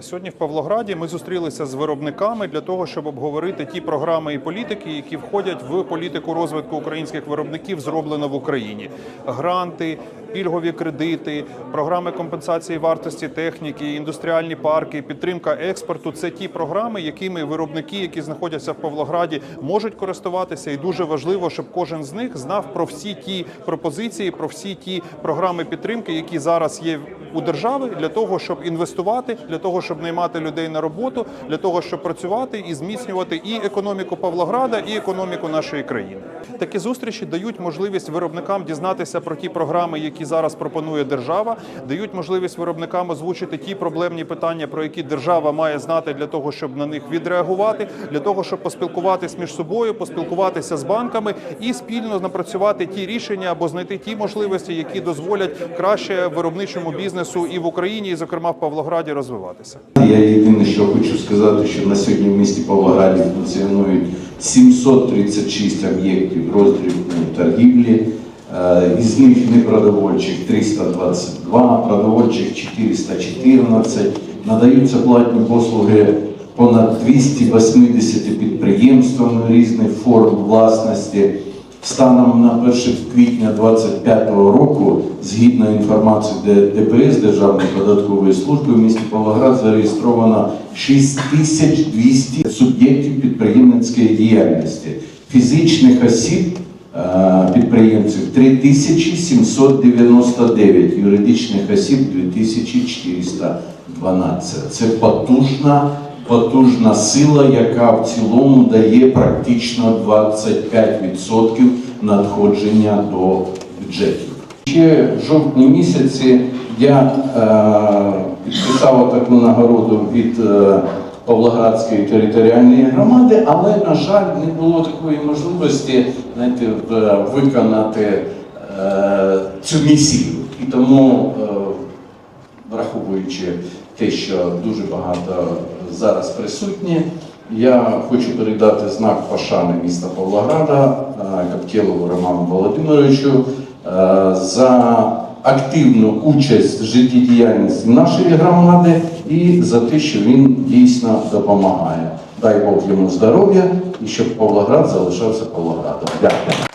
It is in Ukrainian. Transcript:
Сьогодні в Павлограді ми зустрілися з виробниками для того, щоб обговорити ті програми і політики, які входять в політику розвитку українських виробників, зроблено в Україні. Гранти, пільгові кредити, програми компенсації вартості техніки, індустріальні парки, підтримка експорту це ті програми, якими виробники, які знаходяться в Павлограді, можуть користуватися. І дуже важливо, щоб кожен з них знав про всі ті пропозиції, про всі ті програми підтримки, які зараз є у держави, для того, щоб інвестувати, для того, щоб наймати людей на роботу, для того, щоб працювати і зміцнювати і економіку Павлограда, і економіку нашої країни. Такі зустрічі дають можливість виробникам дізнатися про ті програми, які зараз пропонує держава, дають можливість виробникам озвучити ті проблемні питання, про які держава має знати для того, щоб на них відреагувати, для того, щоб поспілкуватись між собою, поспілкуватися з банками і спільно напрацювати ті рішення або знайти ті можливості, які дозволять краще виробничому бізнесу і в Україні, і зокрема в Павлограді, розвиватися. Я єдине, що хочу сказати, що на сьогодні в місті Павлограді функціонують 736 об'єктів роздрібної торгівлі, Е, із них непродовольчих 322, продовольчих 414, надаються платні послуги понад 280 підприємствам різних форм власності. Станом на 1 квітня 2025 року, згідно інформації ДПС Державної податкової служби, в місті Павлоград зареєстровано 6200 суб'єктів підприємницької діяльності, фізичних осіб е, підприємців 3799, юридичних осіб 2412. Це потужна потужна сила, яка в цілому дає практично 25% надходження до бюджетів. Ще в жовтні місяці я е, підписав таку нагороду від е, Павлоградської територіальної громади, але, на жаль, не було такої можливості знаєте, виконати е, цю місію. І тому е, враховуючи те, що дуже багато зараз присутні, я хочу передати знак пошани міста Павлограда е, Каптєлову Роману Володимировичу е, за активну участь в життєдіяльності нашої громади і за те, що він дійсно допомагає. Дай Бог йому здоров'я і щоб Павлоград залишався Павлоградом. Дякую.